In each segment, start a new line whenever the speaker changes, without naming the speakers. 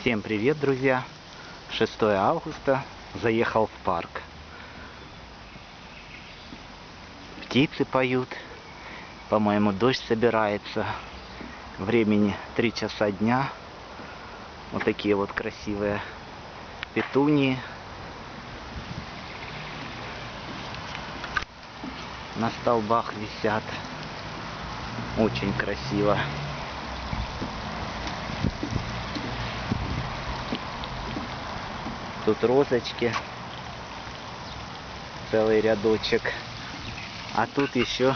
Всем привет, друзья! 6 августа. Заехал в парк. Птицы поют. По-моему, дождь собирается. Времени 3 часа дня. Вот такие вот красивые петунии. На столбах висят. Очень красиво. Тут розочки. Целый рядочек. А тут еще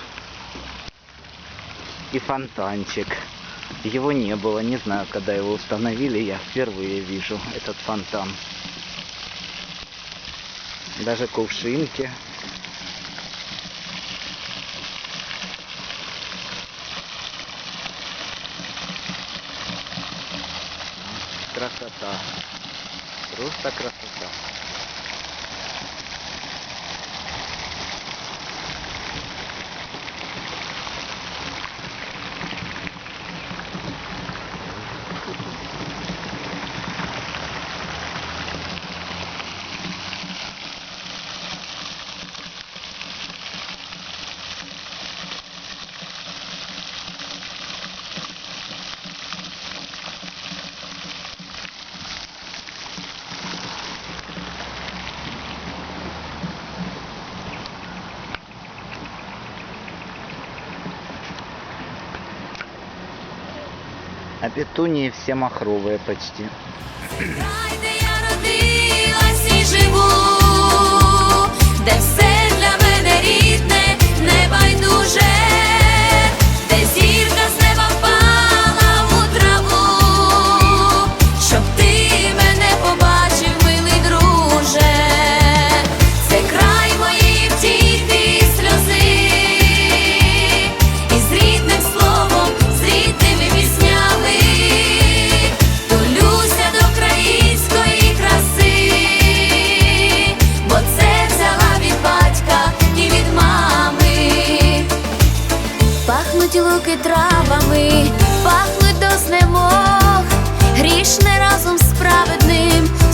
и фонтанчик. Его не было, не знаю, когда его установили, я впервые вижу этот фонтан. Даже кувшинки. Красота. Просто красота. А петунии все махровые почти.
Пахнуть луки травами, пахнуть до знемог, грішне разом з праведним в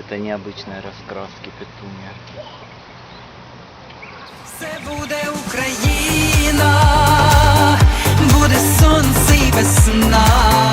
это необычная раскраски петуния.
Це буде Україна, буде сонце і весна.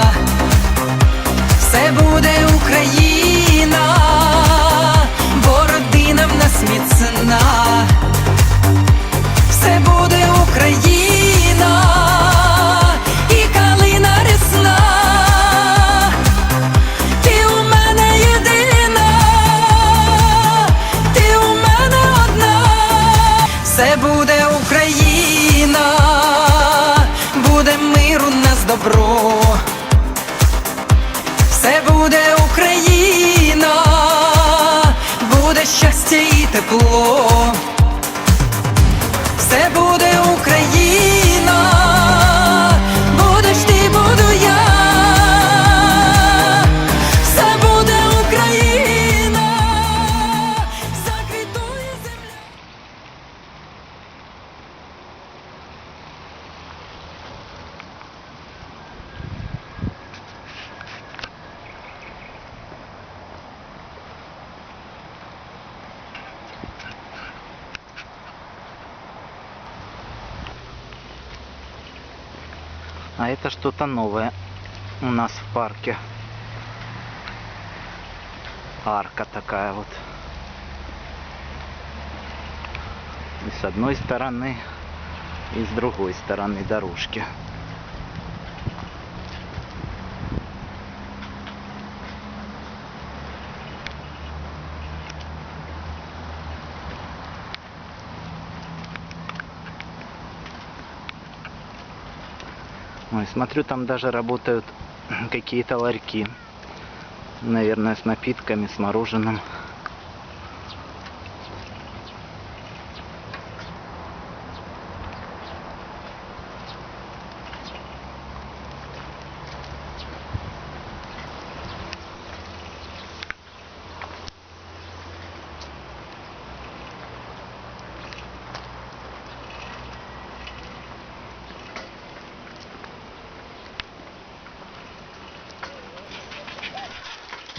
А это что-то новое у нас в парке. Арка такая вот. И с одной стороны, и с другой стороны дорожки. Ой, смотрю, там даже работают какие-то ларьки. Наверное, с напитками, с мороженым.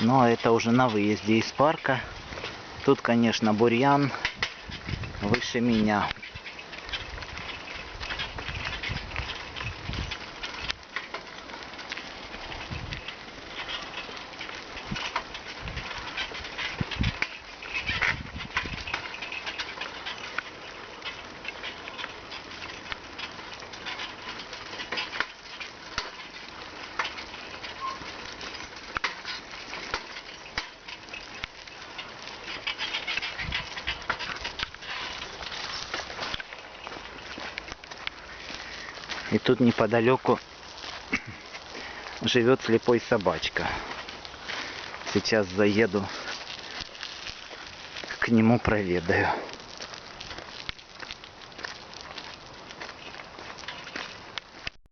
Но это уже на выезде из парка. Тут, конечно, бурьян выше меня. И тут неподалеку живет слепой собачка. Сейчас заеду к нему проведаю.